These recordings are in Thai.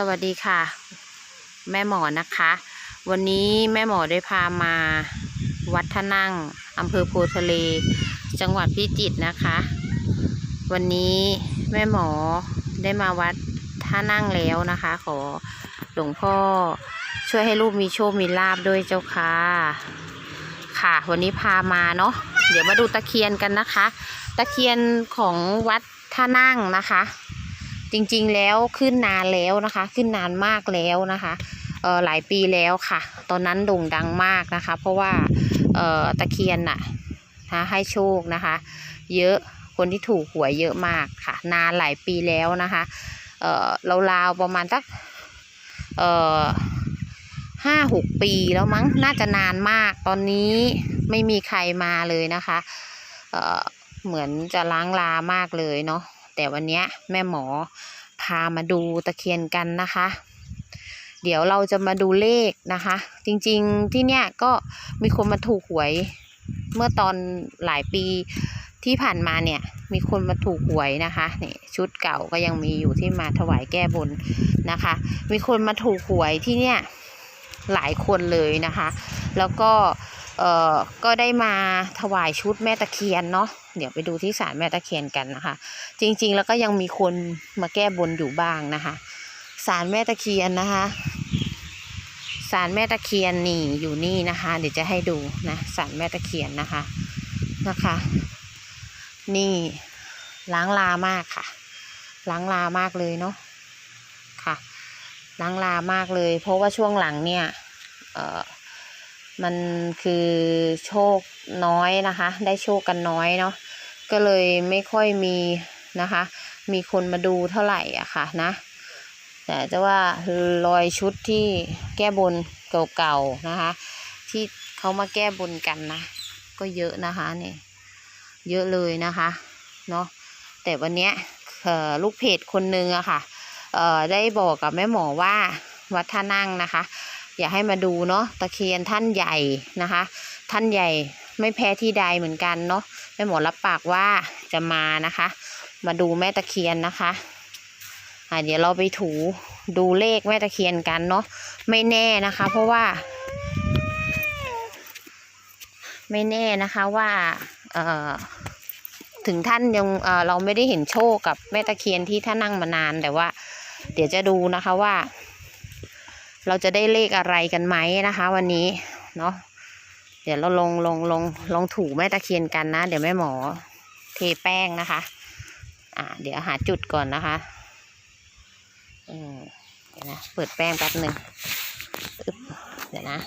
สวัสดีค่ะ แม่หมอนะคะ วันนี้แม่หมอได้พามาวัดท่านั่งอำเภอโพทะเล จังหวัดพิจิตรนะคะ วันนี้แม่หมอได้มาวัดท่านั่งแล้วนะคะ ขอหลวงพ่อช่วยให้ลูกมีโชคมีลาบด้วยเจ้าค่ะค่ะ วันนี้พามาเนาะเดี๋ยวมาดูตะเคียนกันนะคะ ตะเคียนของวัดท่านั่งนะคะ จริงๆแล้วขึ้นนานแล้วนะคะ ขึ้นนานมากแล้วนะคะเออหลายปีแล้วค่ะ ตอนนั้นโด่งดังมากนะคะ เพราะว่าเออตะเคียนน่ะนะให้โชคนะคะ เยอะคนที่ถูกหวยเยอะมากค่ะ นานหลายปีแล้วนะคะเออราวๆประมาณสักเออห้าหกปีแล้วมั้งน่าจะนานมากตอนนี้ไม่มีใครมาเลยนะคะเออเหมือนจะล้างลามากเลยเนาะ แต่วันนี้แม่หมอพามาดูตะเคียนกันนะคะ เดี๋ยวเราจะมาดูเลขนะคะ จริงๆที่เนี้ยก็มีคนมาถูกหวยเมื่อตอนหลายปีที่ผ่านมาเนี่ยมีคนมาถูกหวยนะคะนี่ชุดเก่าก็ยังมีอยู่ที่มาถวายแก้บนนะคะ มีคนมาถูกหวยที่เนี่ยหลายคนเลยนะคะ แล้วก็ เอ่อก็ได้มาถวายชุดแม่ตะเคียนเนาะเดี๋ยวไปดูที่ศาลแม่ตะเคียนกันนะคะ จริง ๆ แล้วก็ยังมีคนมาแก้บนอยู่บ้างนะคะศาลแม่ตะเคียนนะคะศาลแม่ตะเคียนนี่อยู่นี่นะคะ เดี๋ยวจะให้ดูนะศาลแม่ตะเคียนนะคะนะคะ นี่ล้างลามากค่ะ ล้างลามากเลยเนาะค่ะ ล้างลามากเลย เพราะว่าช่วงหลังเนี่ย เออ มันคือโชคน้อยนะคะ ได้โชคกันน้อยเนาะก็เลยไม่ค่อยมีนะคะ มีคนมาดูเท่าไหร่อะค่ะนะ แต่จะว่ารอยชุดที่แก้บนเก่าๆนะคะ ที่เขามาแก้บนกันนะ ก็เยอะนะคะเนี่ยเยอะเลยนะคะเนาะแต่วันเนี้ยลูกเพจคนนึงอะค่ะเอ่อได้บอกกับแม่หมอว่าวัดท่านั่งนะคะ อยากให้มาดูเนาะตะเคียนท่านใหญ่นะคะ ท่านใหญ่ไม่แพ้ที่ใดเหมือนกันเนาะแม่หมอรับปากว่าจะมานะคะ มาดูแม่ตะเคียนนะคะอ่าเดี๋ยวเราไปถูดูเลขแม่ตะเคียนกันเนาะไม่แน่นะคะ เพราะว่า ไม่แน่นะคะว่าเอ่อถึงท่านยังเเราไม่ได้เห็นโชคกับแม่ตะเคียนที่ท่านนั่งมานานแต่ว่า เดี๋ยวจะดูนะคะว่า เราจะได้เลขอะไรกันไหมนะคะ วันนี้เนาะเดี๋ยวเราลงลงลงลงถูแม่ตะเคียนกันนะ เดี๋ยวแม่หมอเทแป้งนะคะ อ่า เดี๋ยวหาจุดก่อนนะคะอืมเดี๋ยวนะเปิดแป้งแป๊บหนึ่งเดี๋ยวนะ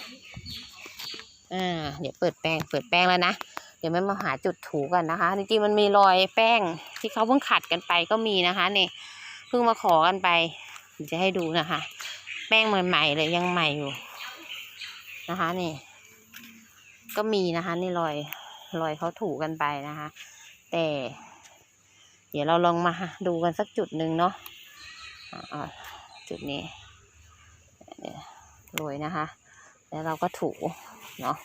อ่าเดี๋ยวเปิดแป้งเปิดแป้งแล้วนะเดี๋ยวแม่มาหาจุดถูกันนะคะจริงๆมันมีรอยแป้งที่เขาเพิ่งขัดกันไปก็มีนะคะเนี่ยเพิ่งมาขอกันไปจะให้ดูนะคะ แป้งใหม่ๆเลยยังใหม่อยู่นะคะนี่ ก็มีนะคะนี่รอยรอยเขาถูกันไปนะคะ แต่ เดี๋ยวเราลองมาดูกันสักจุดหนึ่งเนาะจุดนี้เนี่ยโรยนะคะ แล้วเราก็ถูเนาะ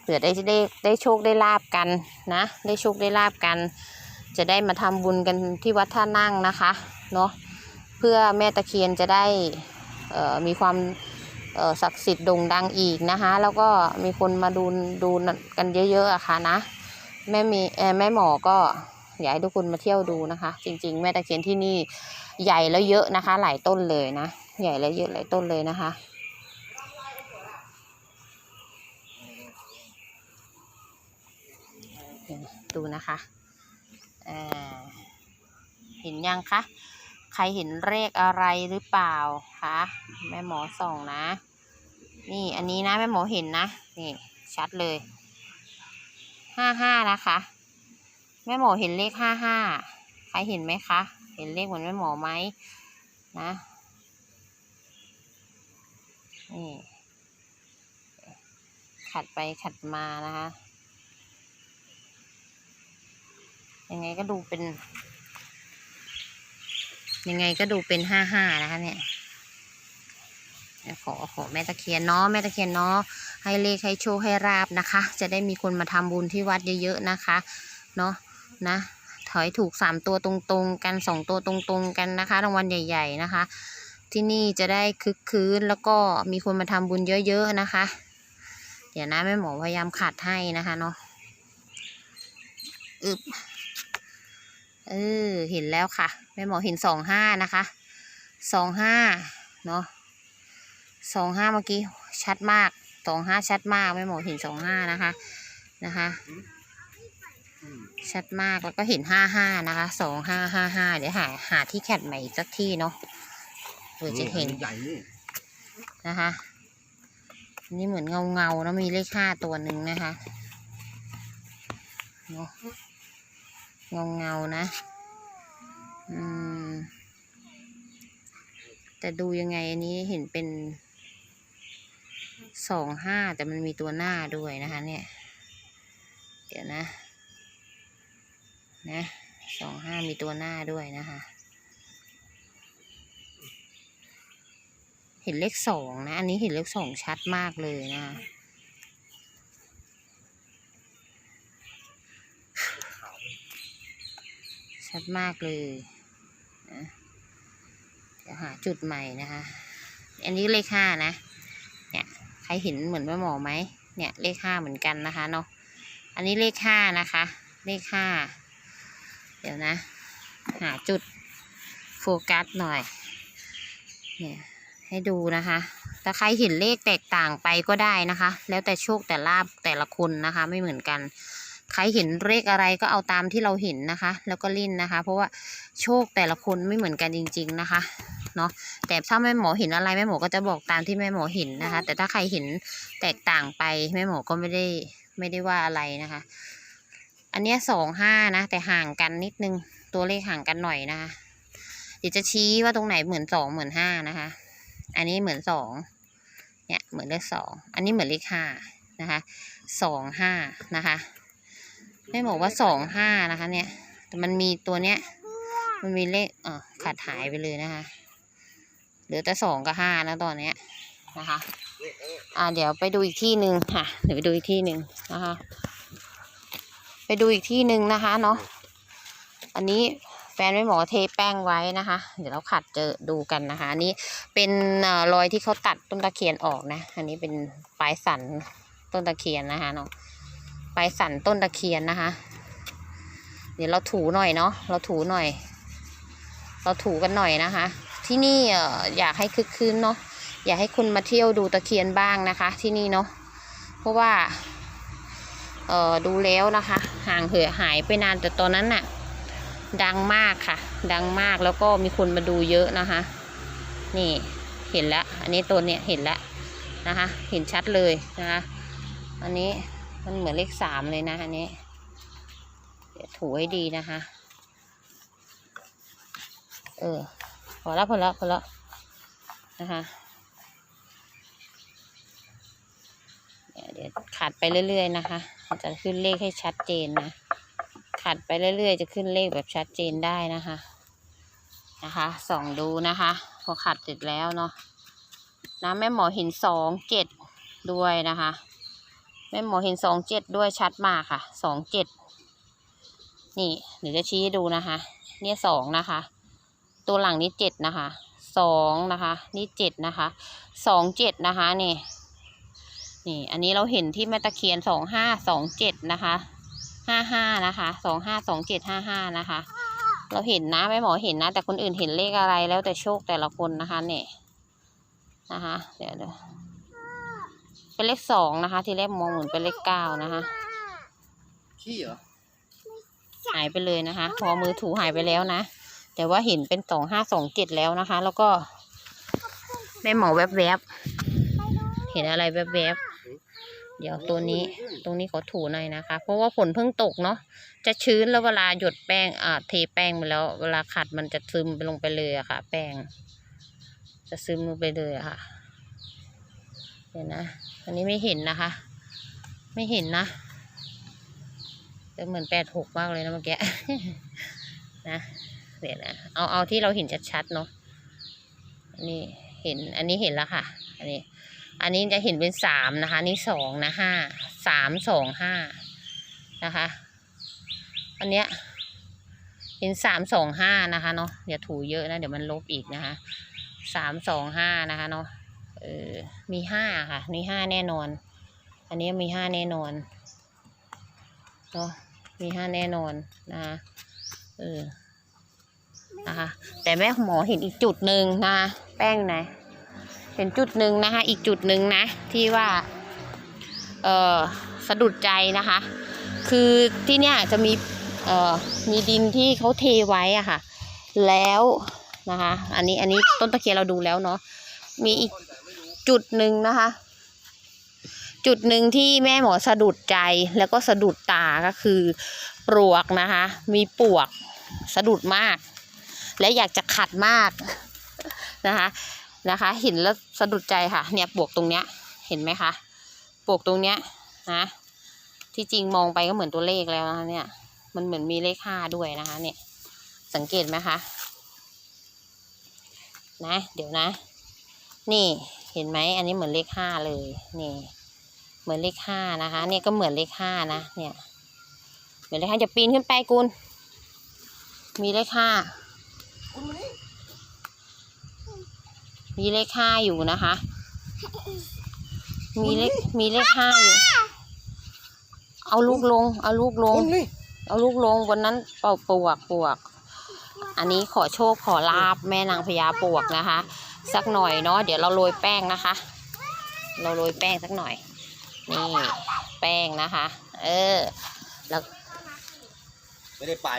เผื่อได้ได้ได้โชคได้ลาบกันนะ ได้โชคได้ลาบกัน จะได้มาทำบุญกันที่วัดท่านั่งนะคะ เนาะเพื่อแม่ตะเคียนจะได้ มีความศักดิ์สิทธิ์โด่งดังอีกนะคะ แล้วก็มีคนมาดูดูกันเยอะๆอะค่ะนะแม่มีแม่หมอก็อยากให้ทุกคนมาเที่ยวดูนะคะ จริง ๆ แม่ตะเคียนที่นี่ใหญ่แล้วเยอะนะคะ หลายต้นเลยนะ ใหญ่แล้วเยอะหลายต้นเลยนะคะดูนะคะเห็นยังคะ ใครเห็นเลขอะไรหรือเปล่าคะแม่หมอส่องนะ นี่อันนี้นะแม่หมอเห็นนะนี่ชัดเลยห้าห้านะคะ แม่หมอเห็นเลขห้าห้าใครเห็นไหมคะ เห็นเลขเหมือนแม่หมอไหมนะนี่ขัดไปขัดมานะคะยังไงก็ดูเป็น ยังไงก็ดูเป็นห้าห้านะคะเนี่ยขอขอแม่ตะเคียนเนาะแม่ตะเคียนเนาะให้เลขให้โชคให้ราบนะคะ จะได้มีคนมาทำบุญที่วัดเยอะๆนะคะเนาะนะถอยถูกสามตัวตรงๆ กันสองตัวตรงๆ กันนะคะ รางวัลใหญ่ ๆนะคะ ที่นี่จะได้คึกคืนแล้วก็มีคนมาทำบุญเยอะๆนะคะ เดี๋ยวนะแม่หมอพยายามขัดให้นะคะเนาะอึบ เออ เห็นแล้วค่ะ แม่หมอเห็นสองห้านะคะ สองห้าเนาะสองห้าเมื่อกี้ชัดมาก สองห้าชัดมาก แม่หมอเห็นสองห้านะคะ นะคะ ชัดมาก แล้วก็เห็นห้าห้านะคะ สองห้าห้าห้าเดี๋ยวหาหาที่แคดใหม่อีกสักที่เนาะเพื่อจะเห็นใหญ่นี่นะคะอันนี่เหมือนเงาเงาๆนะมีเลขห้าตัวหนึ่งนะคะเนาะ เงาเงานะอืมแต่ดูยังไงอันนี้เห็นเป็นสองห้าแต่มันมีตัวหน้าด้วยนะคะ เนี่ย เดี๋ยวนะ นะสองห้ามีตัวหน้าด้วยนะคะ เห็นเลขสองนะ อันนี้เห็นเลขสองชัดมากเลยนะ ชัดมากเลยนะเดี๋ยวหาจุดใหม่นะคะ อันนี้เลขห้านะ เนี่ยใครเห็นเหมือนแม่หมอไหมเนี่ยเลขห้าเหมือนกันนะคะเนาะ อันนี้เลขห้านะคะ เลขห้า เดี๋ยวนะ หาจุดโฟกัสหน่อย เนี่ยให้ดูนะคะถ้าใครเห็นเลขแตกต่างไปก็ได้นะคะ แล้วแต่โชคแต่ลาบแต่ละคนนะคะ ไม่เหมือนกัน ใครเห็นเลขอะไรก็เอาตามที่เราเห็นนะคะ แล้วก็ลิ้นนะคะ เพราะว่าโชคแต่ละคนไม่เหมือนกันจริง ๆนะคะเนาะแต่ถ้าแม่หมอเห็นอะไรแม่หมอก็จะบอกตามที่แม่หมอเห็นนะคะ แต่ถ้าใครเห็นแตกต่างไปแม่หมอก็ไม่ได้ไม่ได้ว่าอะไรนะคะ อันเนี้ยสองห้านะ แต่ห่างกันนิดนึงตัวเลขห่างกันหน่อยนะคะ เดี๋ยวจะชี้ว่าตรงไหนเหมือนสองเหมือนห้านะคะ อันนี้เหมือนสองเนี่ยเหมือนเลขสองอันนี้เหมือนเลขห้านะคะสองห้านะคะ ไม่บอกว่าสองห้านะคะ เนี่ย แต่มันมีตัวเนี้ย มันมีเลขเออขาดหายไปเลยนะคะเหลือแต่สองกับห้านะตอนเนี้ยนะคะ อ่าเดี๋ยวไปดูอีกที่หนึ่งค่ะ เดี๋ยวไปดูอีกที่หนึ่งนะคะ ไปดูอีกที่หนึ่งนะคะเนาะ อันนี้แฟนไม่หมอเทแป้งไว้นะคะ เดี๋ยวเราขัดเจอดูกันนะคะ อันนี้เป็นอ่อรอยที่เขาตัดต้นตะเคียนออกนะ อันนี้เป็นปลายสันต้นตะเคียนนะคะเนาะ ปสันต้นตะเคียนนะคะ เดี๋ยวเราถูหน่อยเนาะเราถูหน่อย เราถูกันหน่อยนะคะ ที่นี่อยากให้คึกคืนเนาะอยากให้คุณมาเที่ยวดูตะเคียนบ้างนะคะ ที่นี่เนาะเพราะว่าเออดูแล้วนะคะ ห่างเหือหายไปนานแต่ตอนนั้นน่ะ ดังมากค่ะ ดังมากแล้วก็มีคนมาดูเยอะนะคะ นี่เห็นแล้ว อันนี้ตัวเนี้ยเห็นแล้วนะคะ เห็นชัดเลยนะคะ อันนี้ มันเหมือนเลขสามเลยนะอันนี้ เดี๋ยวถูให้ดีนะคะ เออ พอแล้วพอแล้วพอแล้วนะคะเดี๋ยวเดี๋ยวขัดไปเรื่อย ๆ นะคะ จะขึ้นเลขให้ชัดเจนนะ ขัดไปเรื่อย ๆ จะขึ้นเลขแบบชัดเจนได้นะคะ นะคะส่องดูนะคะ พอขัดเสร็จแล้วเนาะนะแม่หมอห็นสองเจ็ดด้วยนะคะ แม่หมอเห็นสองเจ็ดด้วยชัดมากค่ะสองเจ็ดนี่เดี๋ยวจะชี้ให้ดูนะคะ เนี่ยสองนะคะ ตัวหลังนี้เจ็ดนะคะสองนะคะ นี่เจ็ดนะคะสองเจ็ดนะคะนี่นี่ อันนี้เราเห็นที่แม่ตะเคียนสองห้าสองเจ็ดนะคะห้าห้านะคะสองห้าสองเจ็ดห้าห้านะคะ เราเห็นนะแม่หมอเห็นนะ แต่คนอื่นเห็นเลขอะไรแล้วแต่โชคแต่ละคนนะคะเนี่ยนะคะ เดี๋ยวเดี๋ยว เป็นเลขสองนะคะ ที่แรกมองเหมือนเป็นเลขเก้านะคะ ขี้เหรอหายไปเลยนะคะ พอมือถูหายไปแล้วนะ แต่ว่าเห็นเป็นสองห้าสองเจ็ดแล้วนะคะ แล้วก็แม่หมอแวบๆ เห็นอะไรแวบๆ เดี๋ยวตัวนี้ ตรงนี้ขอถูหน่อยนะคะ เพราะว่าฝนเพิ่งตกเนาะ จะชื้นแล้วเวลาหยดแป้ง อ่า เทแป้งไปแล้ว เวลาขัดมันจะซึมไปลงไปเลยอะค่ะ แป้ง จะซึมลงไปเลยอะค่ะ เดี๋ยวนะ อันนี้ไม่เห็นนะคะ ไม่เห็นนะแต่เหมือนแปดหกมากเลยนะเมื่อกี้นะเดี๋ยวนะเอาเอาที่เราเห็นชัดๆเนาะอันนี้เห็นอันนี้เห็นแล้วค่ะ อันนี้ อันนี้จะเห็นเป็นสามนะคะ นี่สองนะห้าสามสองห้านะคะ อันเนี้ยเห็นสามสองห้านะคะเนาะอย่าถูเยอะนะ เดี๋ยวมันลบอีกนะคะสามสองห้านะคะเนาะ เออมีห้าค่ะมีห้าแน่นอน อันนี้มีห้าแน่นอนเนาะมีห้าแน่นอนนะคะเออนะคะแต่แม่หมอเห็นอีกจุดหนึ่งนะคะแป้งไหนเห็นจุดหนึ่งนะคะ อีกจุดหนึ่งนะ ที่ว่าเออสะดุดใจนะคะ คือที่เนี่ยจะมีเอ่อมีดินที่เขาเทไว้อะค่ะ แล้วนะคะ อันนี้อันนี้ต้นตะเคียนเราดูแล้วเนาะมีอีก จุดหนึ่งนะคะ จุดหนึ่งที่แม่หมอสะดุดใจแล้วก็สะดุดตาก็คือปลวกนะคะ มีปลวกสะดุดมาก และอยากจะขัดมากนะคะนะคะ เห็นแล้วสะดุดใจค่ะ เนี่ยปลวกตรงเนี้ย เห็นไหมคะปลวกตรงเนี้ยนะที่จริงมองไปก็เหมือนตัวเลขแล้วนะเนี่ย มันเหมือนมีเลขห้าด้วยนะคะ เนี่ย สังเกตไหมคะนะ เดี๋ยวนะ นี่ เห็นไหมอันนี้เหมือนเลขห้าเลยนี่เหมือนเลขห้านะคะ เนี่ยก็เหมือนเลขห้านะเนี่ยเหมือนเลขห้าจะปีนขึ้นไปกุลมีเลขห้าคุณมานี่มีเลขห้าอยู่นะคะ มีเลขมีเลขห้าอยู่ เอาลูกลง เอาลูกลงคุณนี่เอาลูกลงบนนั้นเป่าปวกปวก อันนี้ขอโชคขอลาบแม่นางพญาปวกนะคะ สักหน่อยเนาะเดี๋ยวเราโรยแป้งนะคะ เราโรยแป้งสักหน่อย นี่แป้งนะคะ เออ แล้วไม่ได้ไป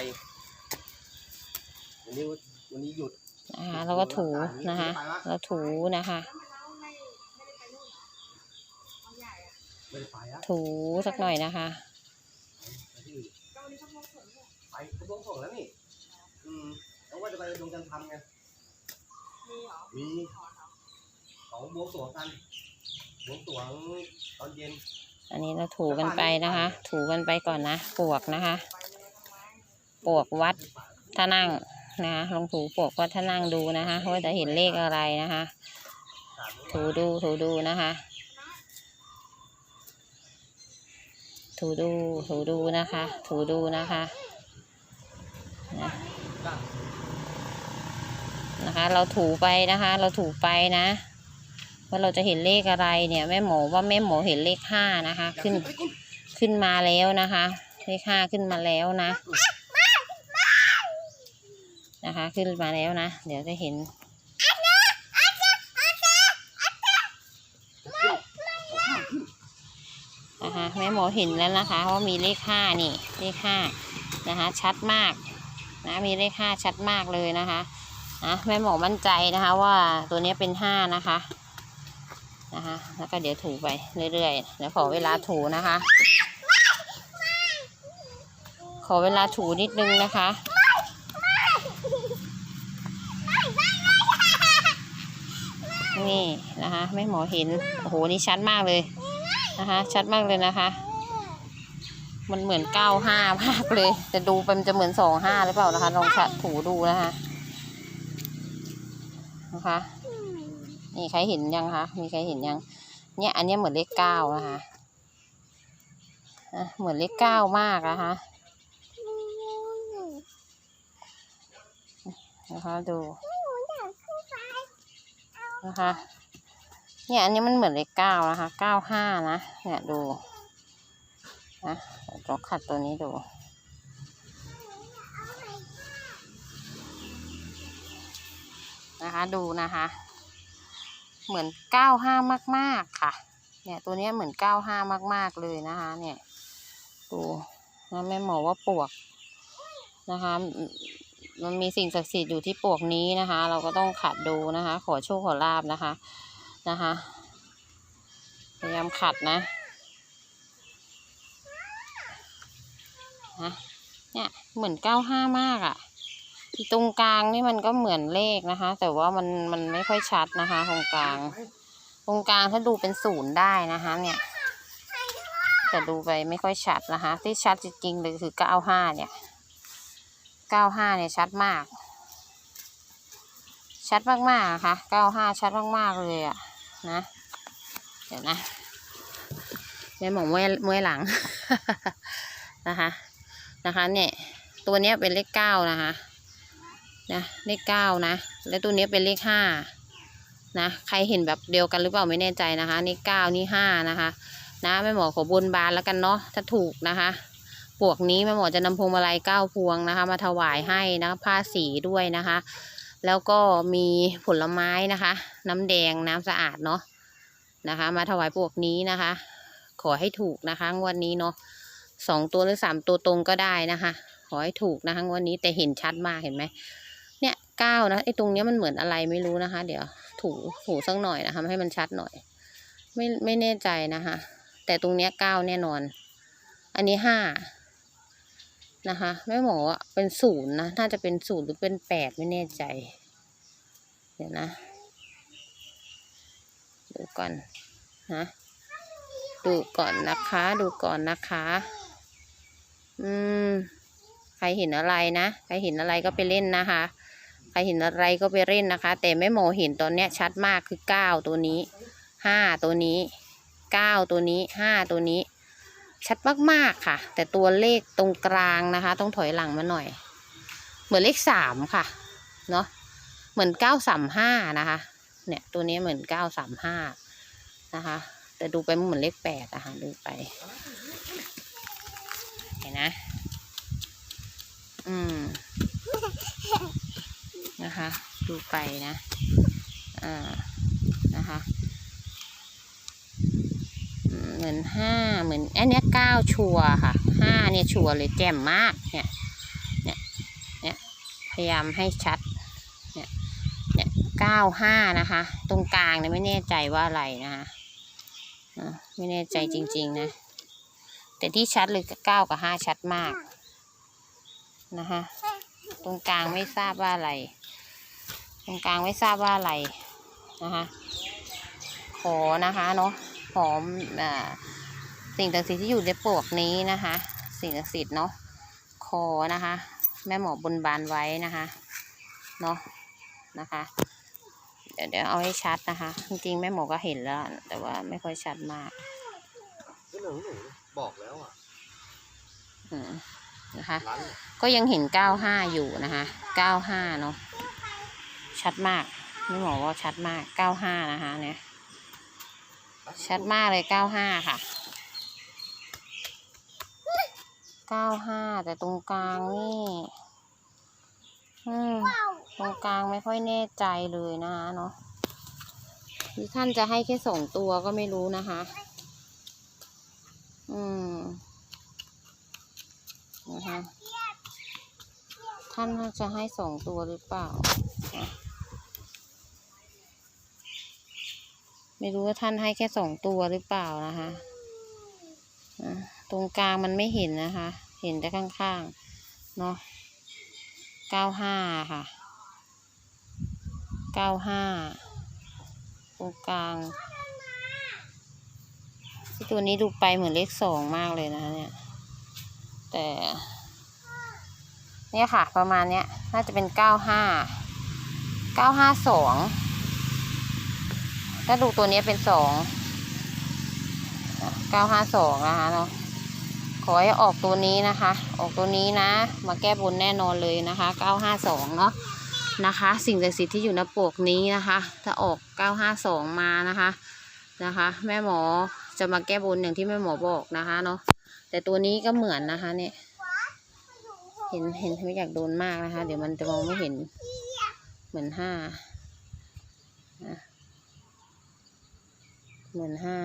วันนี้วันนี้หยุดนะคะเราก็ถูนะคะเราถูนะคะไม่ได้ไปอะถูสักหน่อยนะคะไปที่อื่นไปกระทรวงส่งแล้วนี่ อืมแล้วว่าจะไปดวงจันทร์ทำไง มีเหรอมีสองบวงสรวงกันบวงสรวงตอนเย็นอันนี้เราถูกันไปนะคะ ถูกันไปก่อนนะปวกนะคะปวกวัดถ้านั่งนะคะลองถูปวกวัดถ้านั่งดูนะคะว่าจะเห็นเลขอะไรนะคะถูดูถูดูนะคะ ถูดูถูดูนะคะ ถูดูนะคะนะ นะคะ เราถูไปนะคะ เราถูไปนะ ว่าเราจะเห็นเลขอะไรเนี่ยแม่หมอว่าแม่หมอเห็นเลขห้านะคะ ขึ้นเฮ้ยคุณขึ้นมาแล้วนะคะ เลขห้าขึ้นมาแล้วนะ นะคะ ขึ้นมาแล้วนะ เดี๋ยวจะเห็นนะคะแม่หมอเห็นแล้วนะคะว่ามีเลขห้านี่เลขห้านะคะ ชัดมากนะมีเลขห้าชัดมากเลยนะคะ นะแม่หมอมั่นใจนะคะว่าตัวนี้เป็นห้านะคะนะคะแล้วก็เดี๋ยวถูไปเรื่อยๆเดี๋ยวขอเวลาถูนะคะ ขอเวลาถูนิดนึงนะคะนี่นะคะแม่หมอเห็นโอ้โหนี่ชัดมากเลยนะคะ ชัดมากเลยนะคะ มันเหมือนเก้าห้ามากเลยแต่ดูไปมันจะเหมือนสองห้าหรือเปล่านะคะลองชัดถูดูนะคะ คะ นี่ใครเห็นยังคะ มีใครเห็นยัง เนี่ย อันนี้เหมือนเลขเก้านะคะอะเหมือนเลขเก้ามากนะคะนะคะดูนะคะเนี่ยอันนี้มันเหมือนเลขเก้านะคะเก้าห้านะเนี่ยดูนะลองขัดตัวนี้ดู นะคะ ดูนะคะ เหมือนเก้าห้ามากๆค่ะ เนี่ยตัวเนี้ยเหมือนเก้าห้ามากๆเลยนะคะ เนี่ย ดูนะแม่หมอว่าปวกนะคะ มันมีสิ่งศักดิ์สิทธิ์อยู่ที่ปลวกนี้นะคะ เราก็ต้องขัดดูนะคะ ขอโชคขอลาบนะคะนะคะพยายามขัดนะนะเนี่ยเหมือนเก้าห้ามากอะ่ะ ตรงกลางนี่มันก็เหมือนเลขนะคะ แต่ว่ามันมันไม่ค่อยชัดนะคะ ตรงกลาง ตรงกลางถ้าดูเป็นศูนย์ได้นะคะ เนี่ย แต่ดูไปไม่ค่อยชัดนะคะ ที่ชัดจริงๆเลยคือเก้าห้าเนี่ยเก้าห้าเนี่ยชัดมาก ชัดมากๆนะคะเก้าห้าชัดมากๆเลยอะนะเดี๋ยวนะแม่หมองเมื่อยเมื่อยหลังนะคะ นะคะ เนี่ย ตัวเนี้ยเป็นเลขเก้านะคะ นะเลขเก้านะ แล้วตัวนี้เป็นเลขห้านะใครเห็นแบบเดียวกันหรือเปล่าไม่แน่ใจนะคะ นี่เก้านี่ห้านะคะ นะแม่หมอขอบนบานแล้วกันเนาะถ้าถูกนะคะปวกนี้แม่หมอจะนำพวงมาลัยเก้าพวงนะคะ มาถวายให้นะคะผ้าสีด้วยนะคะ แล้วก็มีผลไม้นะคะ น้ำแดงน้ำสะอาดเนาะนะคะ มาถวายปวกนี้นะคะ ขอให้ถูกนะคะงวดนี้เนาะสองตัวหรือสามตัวตรงก็ได้นะคะ ขอให้ถูกนะคะงวดนี้แต่เห็นชัดมากเห็นไหม เก้านะไอ้ตรงเนี้ยมันเหมือนอะไรไม่รู้นะคะ เดี๋ยวถูถูสักหน่อยนะคะให้มันชัดหน่อย ไม่ไม่แน่ใจนะคะ แต่ตรงเนี้ยเก้าแน่นอน อันนี้ห้านะคะแม่หมอว่าเป็นศูนย์นะน่าจะเป็นศูนย์หรือเป็นแปดไม่แน่ใจ เดี๋ยวนะดูก่อนนะดูก่อนนะคะ ดูก่อนนะคะ อืม ใครเห็นอะไรนะ ใครเห็นอะไรก็ไปเล่นนะคะ ใครเห็นอะไรก็ไปเล่นนะคะ แต่แม่หมอเห็นตอนเนี้ยชัดมากคือเก้าตัวนี้ห้าตัวนี้เก้าตัวนี้ห้าตัวนี้ ชัดมากๆค่ะ แต่ตัวเลขตรงกลางนะคะ ต้องถอยหลังมาหน่อย เหมือนเลขสามค่ะเนาะเหมือนเก้าสามห้านะคะ เนี่ยตัวนี้เหมือนเก้าสามห้านะคะ แต่ดูไปมันเหมือนเลขแปดอะค่ะดูไป เห็นนะ อืม นะคะ ดูไปนะอ่านะคะเหมือนห้าเหมือนอันเนี้ยเก้าชัวร์ค่ะห้าเนี่ยชัวร์เลยแจ่มมากเนี่ยเนี่ยเนี่ยพยายามให้ชัดเนี่ยเนี่ยเก้าห้านะคะ ตรงกลางเนี่ยไม่แน่ใจว่าอะไรนะคะอะไม่แน่ใจจริง ๆ นะ แต่ที่ชัดเลยเก้ากับห้าชัดมากนะคะ ตรงกลางไม่ทราบว่าอะไร ตรงกลางไม่ทราบว่าอะไรนะคะขอนะคะเนาะขออ่าสิ่งศักดิ์สิทธิ์ที่อยู่ในปลวกนี้นะคะ สิ่งศักดิ์สิทธิ์เนาะขอนะคะ แม่หมอบนบานไว้นะคะเนาะนะคะ เดี๋ยวเดี๋ยวเอาให้ชัดนะคะ จริงๆแม่หมอก็เห็นแล้ว แต่ว่าไม่ค่อยชัดมากก็หนูหนูบอกแล้วอะอืม นะคะ ก็ยังเห็นเก้าห้าอยู่นะคะเก้าห้าเนาะชัดมากไม่บอกว่าชัดมากเก้าห้านะคะเนี่ยชัดมากเลยเก้าห้าค่ะเก้าห้าแต่ตรงกลางนี่อืมตรงกลางไม่ค่อยแน่ใจเลยนะคะเนาะท่านจะให้แค่สองตัวก็ไม่รู้นะคะ อืม นะคะท่านจะให้สองตัวหรือเปล่า ไม่รู้ว่าท่านให้แค่สองตัวหรือเปล่านะคะตรงกลางมันไม่เห็นนะคะ เห็นแต่ข้างๆ เนาะเก้าห้าค่ะเก้าห้าตรงกลาง ตัวนี้ดูไปเหมือนเลขสองมากเลยนะคะเนี่ย แต่ เนี่ยค่ะประมาณเนี้ย น่าจะเป็นเก้าห้าเก้าห้าสองถ้าดูตัวนี้เป็นสองเก้าห้าสองนะคะเนาะขอให้ออกตัวนี้นะคะ ออกตัวนี้นะ มาแก้บนแน่นอนเลยนะคะเก้าห้าสองเนาะนะคะ สิ่งศักดิ์สิทธิ์ที่อยู่ในปลวกนี้นะคะ ถ้าออกเก้าห้าสองมานะคะนะคะ แม่หมอจะมาแก้บนอย่างที่แม่หมอบอกนะคะเนาะ แต่ตัวนี้ก็เหมือนนะคะ เนี่ย เห็นเห็นไม่อยากโดนมากนะคะ เดี๋ยวมันจะมองไม่เห็น เหมือนห้าเหมือนห้า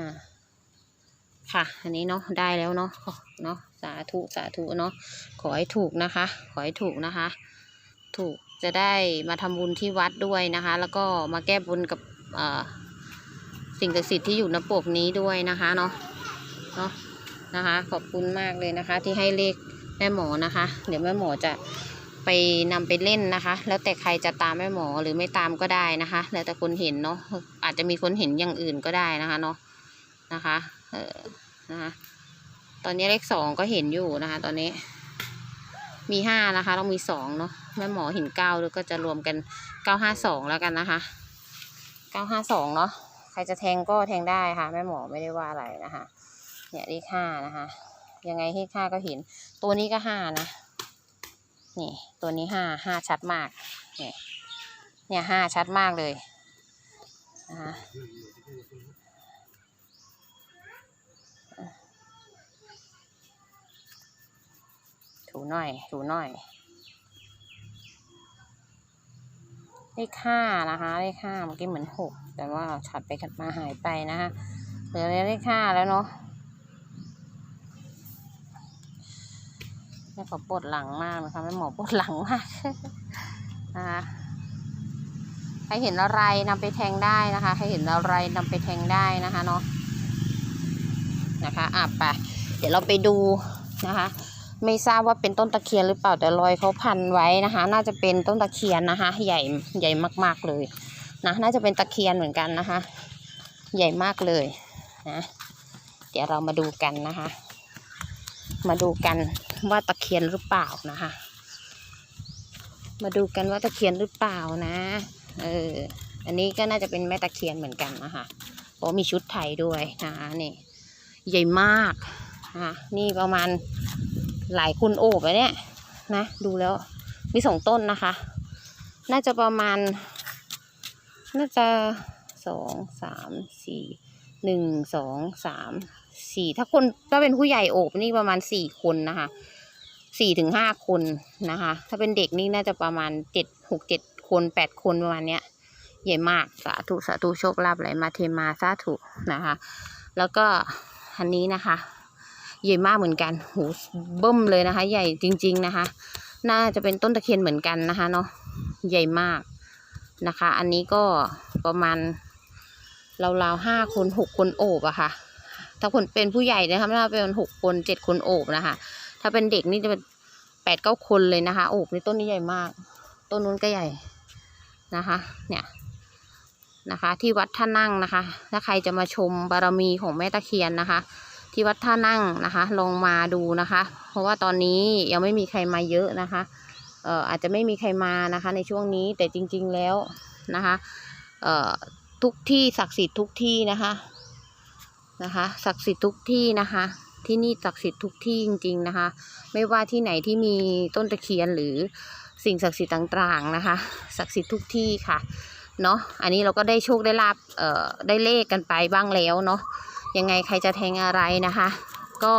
ค่ะ อันนี้เนาะได้แล้วเนาะเนาะสาธุสาธุเนาะขอให้ถูกนะคะ ขอให้ถูกนะคะ ถูกจะได้มาทำบุญที่วัดด้วยนะคะ แล้วก็มาแก้บุญกับสิ่งศักดิ์สิทธิ์ที่อยู่ในปกนี้ด้วยนะคะเนาะเนาะ นะคะ ขอบคุณมากเลยนะคะ ที่ให้เลขแม่หมอนะคะ เดี๋ยวแม่หมอจะไปนำไปเล่นนะคะ แล้วแต่ใครจะตามแม่หมอหรือไม่ตามก็ได้นะคะ แล้วแต่คนเห็นเนาะอาจจะมีคนเห็นอย่างอื่นก็ได้นะคะเนาะนะคะเออนะคะตอนนี้เลขสองก็เห็นอยู่นะคะ ตอนนี้ มีห้านะคะ ต้องมีสองเนาะแม่หมอเห็นเก้าด้วยก็จะรวมกันเก้าห้าสองแล้วกันนะคะเก้าห้าสองเนาะใครจะแทงก็แทงได้ค่ะ แม่หมอไม่ได้ว่าอะไรนะคะ เนี่ยเลขห้านะคะ ยังไงเลขห้าก็เห็น ตัวนี้ก็ห้านะ นี่ ตัวนี้ห้าห้าชัดมาก เนี่ยเนี่ยห้าชัดมากเลยนะคะถูหน่อย ถูหน่อย เลขห้านะคะ เลขห้าเมื่อกี้เหมือนหกแต่ว่าฉัดไปขัดมาหายไปนะคะเหลือเลขห้าแล้วเนาะ ม่ขอปวดหลังมากนะคะแม่หมอปวดหลังมากนะคะใครเห็นอะไรนำไปแทงได้นะคะใครเห็นอะไรนำไปแทงได้นะคะเนาะนะคะอะไปเดี๋ยวเราไปดูนะคะ ไม่ทราบว่าเป็นต้นตะเคียนหรือเปล่าแต่รอยเขาพันไว้นะคะ น่าจะเป็นต้นตะเคียนนะคะ ใหญ่ใหญ่มาก ๆเลยนะน่าจะเป็นตะเคียนเหมือนกันนะคะ ใหญ่มากเลยนะเดี๋ยวเรามาดูกันนะคะ มาดูกัน ว่าตะเคียนหรือเปล่านะคะ มาดูกันว่าตะเคียนหรือเปล่านะ เออ อันนี้ก็น่าจะเป็นแม่ตะเคียนเหมือนกันนะคะเพราะมีชุดไทยด้วยนะคะนี่ ใหญ่มากนะนี่ประมาณหลายคุณโอบอะเนี่ยนะ ดูแล้วมีสองต้นนะคะ น่าจะประมาณ น่าจะสองสามสี่หนึ่งสองสาม สี่ถ้าคนถ้าเป็นผู้ใหญ่โอบนี่ประมาณสี่คนนะคะสี่ถึงห้าคนนะคะ ถ้าเป็นเด็กนี่น่าจะประมาณเจ็ดหกเจ็ดคนแปดคนประมาณเนี้ยใหญ่มากสาธุสาธุโชคลาภไหลมาเทมาสาธุนะคะ แล้วก็อันนี้นะคะ ใหญ่มากเหมือนกันหูเบิ่มเลยนะคะ ใหญ่จริง ๆนะคะ น่าจะเป็นต้นตะเคียนเหมือนกันนะคะเนาะใหญ่มากนะคะ อันนี้ก็ประมาณราวๆห้าคนหกคนโอบอะค่ะ ถ้าคนเป็นผู้ใหญ่นะคะน่าเป็นหกคนเจ็ดคนโอบนะคะ ถ้าเป็นเด็กนี่จะเป็นแปดเก้าคนเลยนะคะ โอบในต้นนี้ใหญ่มาก ต้นนู้นก็ใหญ่นะคะ เนี่ยนะคะ ที่วัดท่านั่งนะคะ ถ้าใครจะมาชมบารมีของแม่ตะเคียนนะคะ ที่วัดท่านั่งนะคะ ลองมาดูนะคะ เพราะว่าตอนนี้ยังไม่มีใครมาเยอะนะคะเอ่ออาจจะไม่มีใครมานะคะ ในช่วงนี้แต่จริง ๆแล้วนะคะเอ่อทุกที่ศักดิ์สิทธิ์ทุกที่นะคะ นะคะศักดิ์สิทธิ์ทุกที่นะคะ ที่นี่ศักดิ์สิทธิ์ทุกที่จริง ๆนะคะ ไม่ว่าที่ไหนที่มีต้นตะเคียนหรือสิ่งศักดิ์สิทธิ์ต่างๆนะคะศักดิ์สิทธิ์ทุกที่ค่ะเนาะอันนี้เราก็ได้โชคได้ลาบเอ่อได้เลขกันไปบ้างแล้วเนาะยังไงใครจะแทงอะไรนะคะ ก็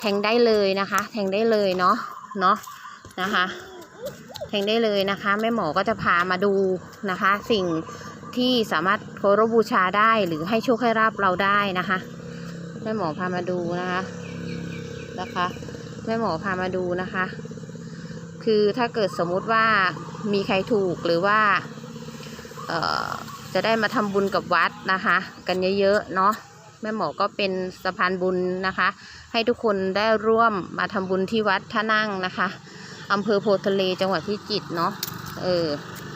แทงได้เลยนะคะ แทงได้เลยเนาะเนาะนะคะ แทงได้เลยนะคะแม่หมอก็จะพามาดูนะคะ สิ่ง ที่สามารถเคารพบูชาได้หรือให้โชคให้ราบเราได้นะคะแม่หมอพามาดูนะคะนะคะแม่หมอพามาดูนะคะ คือถ้าเกิดสมมุติว่ามีใครถูกหรือว่าเอ่อจะได้มาทำบุญกับวัดนะคะ กันเยอะๆเนาะแม่หมอก็เป็นสะพานบุญนะคะ ให้ทุกคนได้ร่วมมาทำบุญที่วัดท่านั่งนะคะอำเภอโพทะเลจังหวัดพิจิตรเนาะเออ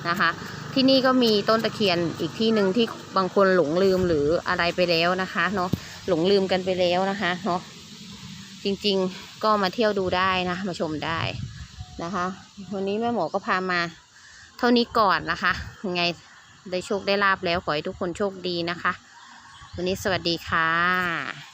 นะคะ ที่นี่ก็มีต้นตะเคียนอีกที่หนึ่งที่บางคนหลงลืมหรืออะไรไปแล้วนะคะเนาะหลงลืมกันไปแล้วนะคะเนาะจริงๆก็มาเที่ยวดูได้นะมาชมได้นะคะ วันนี้แม่หมอก็พามาเท่านี้ก่อนนะคะยังไงได้โชคได้ลาบแล้วขอให้ทุกคนโชคดีนะคะ วันนี้สวัสดีค่ะ